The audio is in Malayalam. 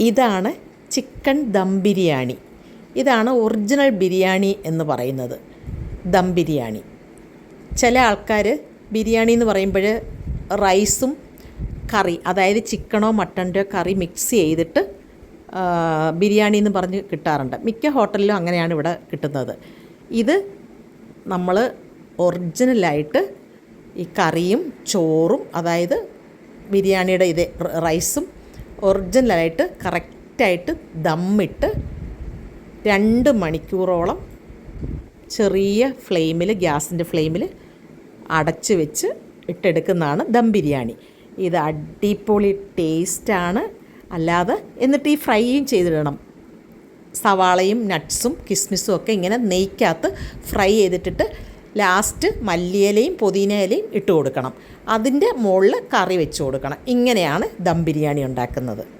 ഇതാണ് ചിക്കൻ ദം ബിരിയാണി. ഇതാണ് ഒറിജിനൽ ബിരിയാണി എന്ന് പറയുന്നത്. ദം ബിരിയാണി. ചില ആൾക്കാർ ബിരിയാണി എന്ന് പറയുമ്പോൾ റൈസും കറി അതായത് ചിക്കനോ മട്ടന്റെയോ കറി മിക്സ് ചെയ്തിട്ട് ബിരിയാണി എന്ന് പറഞ്ഞ് കിട്ടാറുണ്ട്. മിക്ക ഹോട്ടലിലും അങ്ങനെയാണ് ഇവിടെ കിട്ടുന്നത്. ഇത് നമ്മൾ ഒറിജിനലായിട്ട് ഈ കറിയും ചോറും അതായത് ബിരിയാണിയുടെ ഇത് റൈസും ഒറിജിനലായിട്ട് കറക്റ്റായിട്ട് ദമ്മിട്ട് രണ്ട് മണിക്കൂറോളം ചെറിയ ഫ്ലെയിമിൽ ഗ്യാസിന്റെ ഫ്ലെയിമിൽ അടച്ച് വെച്ച് ഇട്ടെടുക്കുന്നതാണ് ദം ബിരിയാണി. ഇത് അടിപൊളി ടേസ്റ്റാണ്. അല്ലാതെ എന്നിട്ട് ഈ ഫ്രൈയും ചെയ്തിടണം. സവാളയും നട്ട്സും കിസ്മിസും ഒക്കെ ഇങ്ങനെ നെയ്ക്കകത്ത് ഫ്രൈ ചെയ്തിട്ടിട്ട് ലാസ്റ്റ് മല്ലിയിലയും പുതിനയിലയും ഇട്ട് കൊടുക്കണം. അതിന്റെ മുകളിൽ കറി വെച്ച് കൊടുക്കണം. ഇങ്ങനെയാണ് ദം ബിരിയാണി ഉണ്ടാക്കുന്നത്.